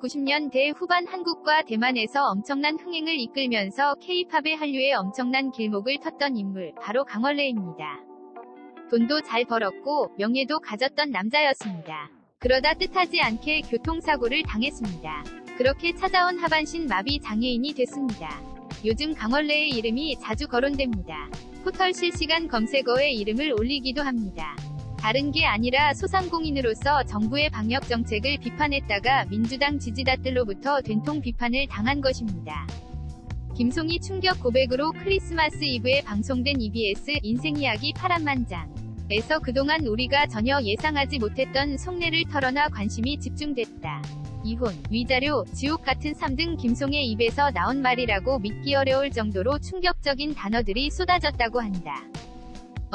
1990년대 후반 한국과 대만에서 엄청난 흥행을 이끌면서 K-팝의 한류에 엄청난 길목을 텄던 인물, 바로 강원래입니다. 돈도 잘 벌었고 명예도 가졌던 남자였습니다. 그러다 뜻하지 않게 교통사고를 당했습니다. 그렇게 찾아온 하반신 마비 장애인이 됐습니다. 요즘 강원래의 이름이 자주 거론됩니다. 포털 실시간 검색어에 이름을 올리기도 합니다. 다른 게 아니라 소상공인으로서 정부의 방역 정책을 비판했다가 민주당 지지자들로부터 된통 비판을 당한 것입니다. 김송이 충격 고백으로 크리스마스 이브에 방송된 EBS 인생 이야기 파란만장. 에서 그동안 우리가 전혀 예상하지 못했던 속내를 털어놔 관심이 집중됐다. 이혼, 위자료, 지옥 같은 3등 김송의 입에서 나온 말이라고 믿기 어려울 정도로 충격적인 단어들이 쏟아졌다고 한다.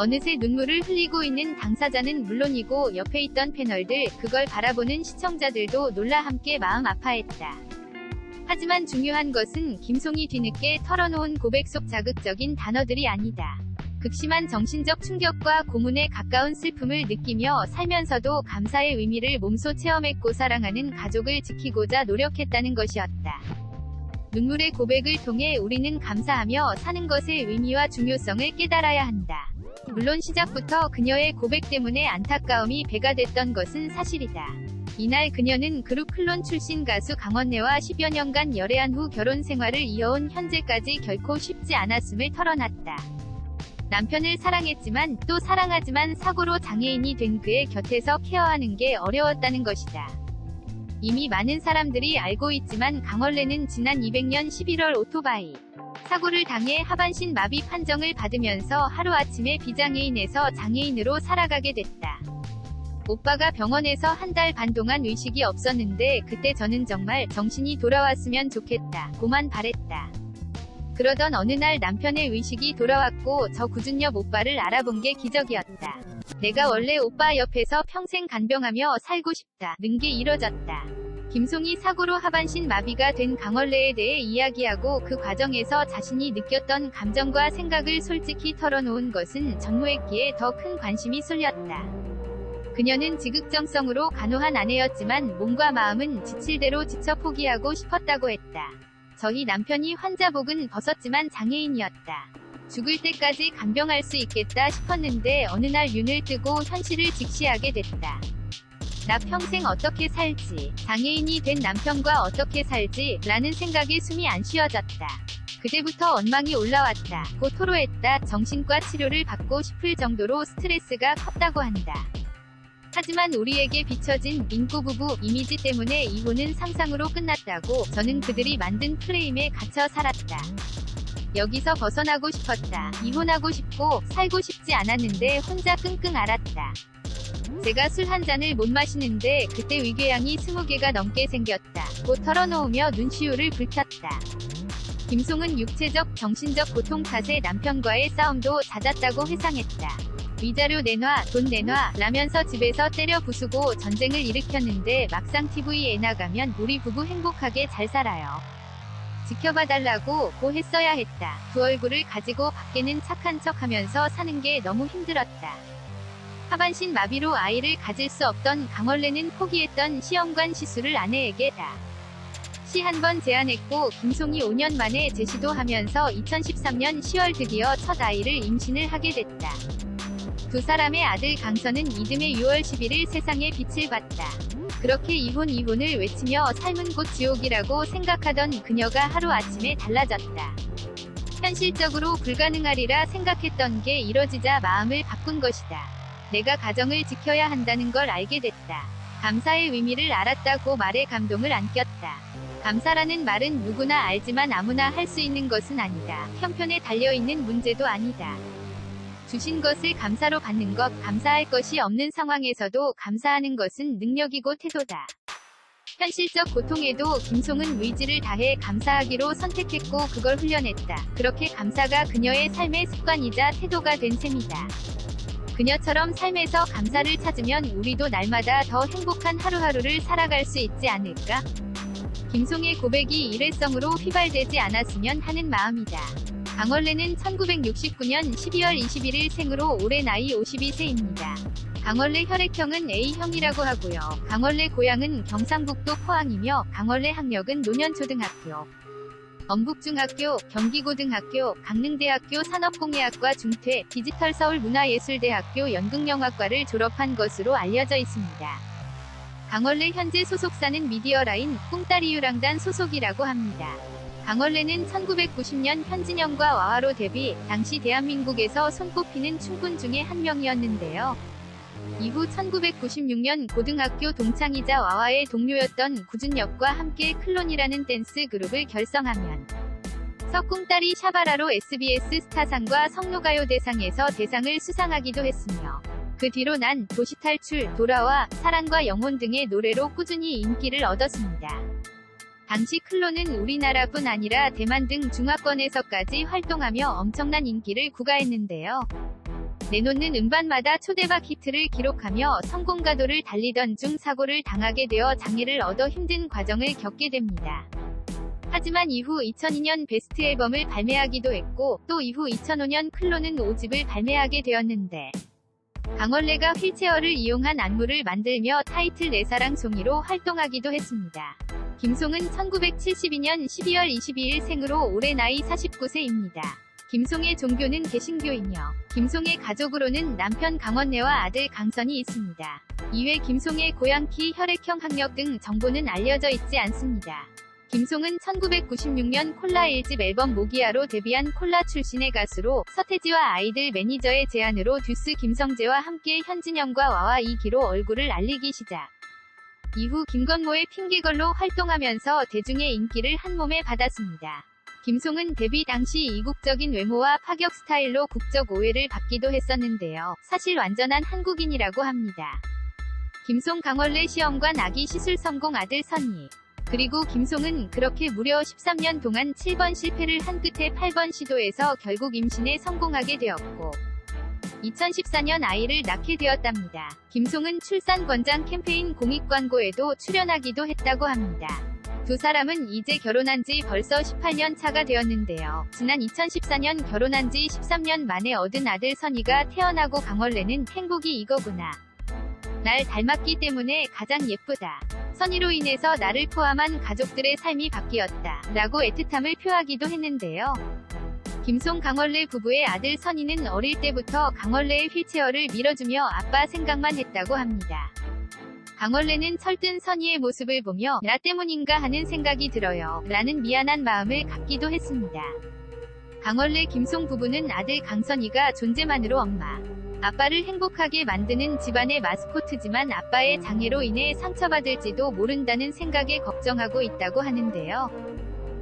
어느새 눈물을 흘리고 있는 당사자는 물론이고 옆에 있던 패널들, 그걸 바라보는 시청자들도 놀라 함께 마음 아파했다. 하지만 중요한 것은 김송이 뒤늦게 털어놓은 고백 속 자극적인 단어들이 아니다. 극심한 정신적 충격과 고문에 가까운 슬픔을 느끼며 살면서도 감사의 의미를 몸소 체험했고 사랑하는 가족을 지키고자 노력했다는 것이었다. 눈물의 고백을 통해 우리는 감사하며 사는 것의 의미와 중요성을 깨달아야 한다. 물론 시작부터 그녀의 고백 때문에 안타까움이 배가 됐던 것은 사실이다. 이날 그녀는 그룹 클론 출신 가수 강원래와 10여 년간 열애한 후 결혼 생활을 이어온 현재까지 결코 쉽지 않았음을 털어놨다. 남편을 사랑했지만 또 사랑하지만 사고로 장애인이 된 그의 곁에서 케어하는 게 어려웠다는 것이다. 이미 많은 사람들이 알고 있지만 강원래는 지난 200년 11월 오토바이 사고를 당해 하반신 마비 판정을 받으면서 하루아침에 비장애인에서 장애인으로 살아가게 됐다. 오빠가 병원에서 한 달 반 동안 의식이 없었는데 그때 저는 정말 정신이 돌아왔으면 좋겠다. 고만 바랬다. 그러던 어느 날 남편의 의식이 돌아왔고 저 구준엽 오빠를 알아본 게 기적이었다. 내가 원래 오빠 옆에서 평생 간병하며 살고 싶다. 는 게 이뤄졌다. 김송이 사고로 하반신 마비가 된 강원래에 대해 이야기하고 그 과정에서 자신이 느꼈던 감정과 생각을 솔직히 털어놓은 것은 전무했기에 더 큰 관심이 쏠렸다. 그녀는 지극정성으로 간호한 아내였지만 몸과 마음은 지칠 대로 지쳐 포기하고 싶었다고 했다. 저희 남편이 환자복은 벗었지만 장애인이었다. 죽을 때까지 간병할 수 있겠다 싶었는데 어느 날 윤을 뜨고 현실을 직시하게 됐다. 나 평생 어떻게 살지, 장애인이 된 남편과 어떻게 살지, 라는 생각에 숨이 안 쉬어졌다. 그때부터 원망이 올라왔다. 고 토로했다. 정신과 치료를 받고 싶을 정도로 스트레스가 컸다고 한다. 하지만 우리에게 비춰진 민구 부부 이미지 때문에 이혼은 상상으로 끝났다고 저는 그들이 만든 프레임에 갇혀 살았다. 여기서 벗어나고 싶었다. 이혼하고 싶고 살고 싶지 않았는데 혼자 끙끙 앓았다. 제가 술 한 잔을 못 마시는데 그때 위궤양이 20개가 넘게 생겼다. 곧 털어놓으며 눈시울을 불켰다. 김송은 육체적, 정신적 고통 탓에 남편과의 싸움도 잦았다고 회상했다. 위자료 내놔, 돈 내놔, 라면서 집에서 때려 부수고 전쟁을 일으켰는데 막상 TV에 나가면 우리 부부 행복하게 잘 살아요. 지켜봐달라고 고 했어야 했다. 두 얼굴을 가지고 밖에는 착한 척 하면서 사는 게 너무 힘들었다. 하반신 마비로 아이를 가질 수 없던 강원래는 포기했던 시험관 시술을 아내에게 다. 시 한 번 제안했고 김송이 5년 만에 재시도 하면서 2013년 10월 드디어 첫 아이를 임신을 하게 됐다. 두 사람의 아들 강선은 이듬해 6월 11일 세상에 빛을 봤다. 그렇게 이혼 이혼을 외치며 삶은 곧 지옥이라고 생각하던 그녀가 하루아침에 달라졌다. 현실적으로 불가능하리라 생각했던 게 이뤄지자 마음을 바꾼 것이다. 내가 가정을 지켜야 한다는 걸 알게 됐다. 감사의 의미를 알았다고 말에 감동을 안겼다. 감사라는 말은 누구나 알지만 아무나 할 수 있는 것은 아니다. 형편에 달려있는 문제도 아니다. 주신 것을 감사로 받는 것, 감사할 것이 없는 상황에서도 감사하는 것은 능력이고 태도다. 현실적 고통에도 김송은 의지를 다해 감사하기로 선택했고 그걸 훈련했다. 그렇게 감사가 그녀의 삶의 습관이자 태도가 된 셈이다. 그녀처럼 삶에서 감사를 찾으면 우리도 날마다 더 행복한 하루하루를 살아갈 수 있지 않을까? 김송의 고백이 일회성으로 휘발되지 않았으면 하는 마음이다. 강원래는 1969년 12월 21일 생으로 올해 나이 52세입니다. 강원래 혈액형은 A형이라고 하고요. 강원래 고향은 경상북도 포항이며 강원래 학력은 노년초등학교, 엄북중학교, 경기고등학교, 강릉대학교 산업공예학과 중퇴, 디지털 서울문화예술대학교 연극영화과를 졸업한 것으로 알려져 있습니다. 강원래 현재 소속사는 미디어라인 꿍따리유랑단 소속이라고 합니다. 강원래는 1990년 현진영과 와와로 데뷔, 당시 대한민국에서 손꼽히는 춤꾼 중에 한 명이었는데요. 이후 1996년 고등학교 동창이자 와와의 동료였던 구준엽과 함께 클론이라는 댄스 그룹을 결성하면 석궁딸이 샤바라로 SBS 스타상과 성노가요대상에서 대상을 수상하기도 했으며 그 뒤로 난 도시탈출, 돌아와, 사랑과 영혼 등의 노래로 꾸준히 인기를 얻었습니다. 당시 클론은 우리나라뿐 아니라 대만 등 중화권에서까지 활동하며 엄청난 인기를 구가했는데요. 내놓는 음반마다 초대박 히트를 기록하며 성공가도를 달리던 중 사고를 당하게 되어 장애를 얻어 힘든 과정을 겪게 됩니다. 하지만 이후 2002년 베스트 앨범을 발매하기도 했고 또 이후 2005년 클론은 5집을 발매하게 되었는데 강원래가 휠체어를 이용한 안무를 만들며 타이틀 내 사랑 송이로 활동하기도 했습니다. 김송은 1972년 12월 22일 생으로 올해 나이 49세입니다. 김송의 종교는 개신교이며 김송의 가족으로는 남편 강원래와 아들 강선이 있습니다. 이외 김송의 고향 키, 혈액형 학력 등 정보는 알려져 있지 않습니다. 김송은 1996년 콜라 1집 앨범 모기아로 데뷔한 콜라 출신의 가수로 서태지와 아이들 매니저의 제안으로 듀스 김성재와 함께 현진영과 와와 이기로 얼굴을 알리기 시작. 이후 김건모의 핑계걸로 활동하면서 대중의 인기를 한몸에 받았습니다. 김송은 데뷔 당시 이국적인 외모와 파격 스타일로 국적 오해를 받기도 했었는데요. 사실 완전한 한국인이라고 합니다. 김송 강원래 시험관 아기 시술 성공 아들 선희. 그리고 김송은 그렇게 무려 13년 동안 7번 실패를 한 끝에 8번 시도에서 결국 임신에 성공하게 되었고 2014년 아이를 낳게 되었답니다. 김송은 출산 권장 캠페인 공익 광고에도 출연하기도 했다고 합니다. 두 사람은 이제 결혼한 지 벌써 18년 차가 되었는데요. 지난 2014년 결혼한 지 13년 만에 얻은 아들 선이가 태어나고 강원래는 행복이 이거구나. 날 닮았기 때문에 가장 예쁘다. 선의로 인해서 나를 포함한 가족들의 삶이 바뀌었다. 라고 애틋함을 표하기도 했는데요. 김송 강원래 부부의 아들 선희는 어릴 때부터 강원래의 휠체어를 밀어주며 아빠 생각만 했다고 합니다. 강원래는 철든 선희의 모습을 보며 나 때문인가 하는 생각이 들어요. 라는 미안한 마음을 갖기도 했습니다. 강원래 김송 부부는 아들 강선희가 존재만으로 엄마, 아빠를 행복하게 만드는 집안의 마스코트지만 아빠의 장애로 인해 상처받을지도 모른다는 생각에 걱정하고 있다고 하는데요.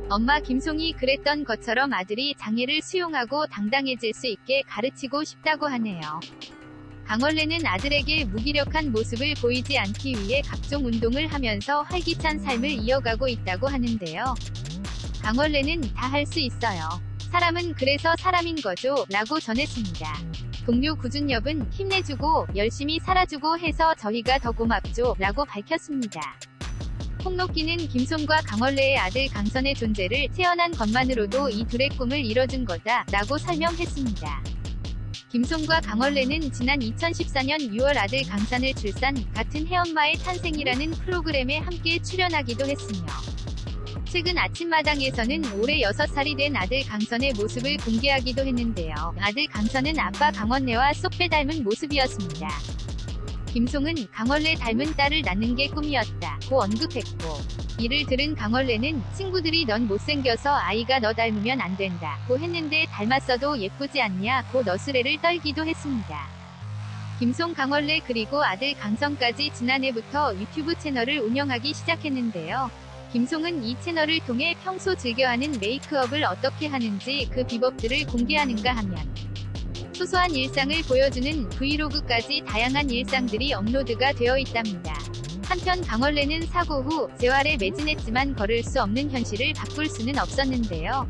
엄마 김송이 그랬던 것처럼 아들이 장애를 수용하고 당당해질 수 있게 가르치고 싶다고 하네요. 강원래는 아들에게 무기력한 모습을 보이지 않기 위해 각종 운동을 하면서 활기찬 삶을 이어가고 있다고 하는데요. 강원래는 다 할 수 있어요. 사람은 그래서 사람인 거죠. 라고 전했습니다. 동료 구준엽은 힘내주고 열심히 살아주고 해서 저희가 더 고맙죠. 라고 밝혔습니다. 폭로기는 김송과 강원래의 아들 강선의 존재를 태어난 것만으로도 이 둘의 꿈을 이뤄준 거다. 라고 설명했습니다. 김송과 강원래는 지난 2014년 6월 아들 강산을 출산, 같은 해엄마의 탄생이라는 프로그램에 함께 출연하기도 했으며 최근 아침마당에서는 올해 6살이 된 아들 강선의 모습을 공개하기도 했는데요. 아들 강선은 아빠 강원래와 쏙 빼 닮은 모습이었습니다. 김송은 강원래 닮은 딸을 낳는 게 꿈이었다. 고 언급했고 이를 들은 강원래는 친구들이 넌 못생겨서 아이가 너 닮으면 안 된다. 고 했는데 닮았어도 예쁘지 않냐. 고 너스레를 떨기도 했습니다. 김송 강원래 그리고 아들 강성까지 지난해부터 유튜브 채널을 운영하기 시작했는데요. 김송은 이 채널을 통해 평소 즐겨하는 메이크업을 어떻게 하는지 그 비법들을 공개하는가 하면 소소한 일상을 보여주는 브이로그까지 다양한 일상들이 업로드가 되어 있답니다. 한편 강원래는 사고 후 재활에 매진했지만 걸을 수 없는 현실을 바꿀 수는 없었는데요.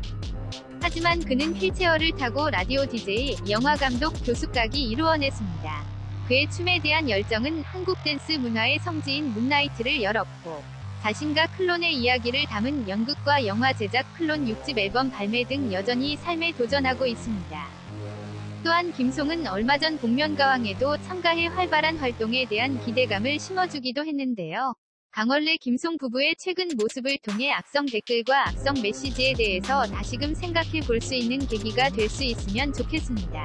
하지만 그는 휠체어를 타고 라디오 DJ, 영화감독, 교수까지 이루어냈습니다. 그의 춤에 대한 열정은 한국 댄스 문화의 성지인 문나이트를 열었고 자신과 클론의 이야기를 담은 연극과 영화 제작 클론 6집 앨범 발매 등 여전히 삶에 도전하고 있습니다. 또한 김송은 얼마 전 복면가왕에도 참가해 활발한 활동에 대한 기대감을 심어주기도 했는데요. 강원래 김송 부부의 최근 모습을 통해 악성 댓글과 악성 메시지에 대해서 다시금 생각해 볼 수 있는 계기가 될 수 있으면 좋겠습니다.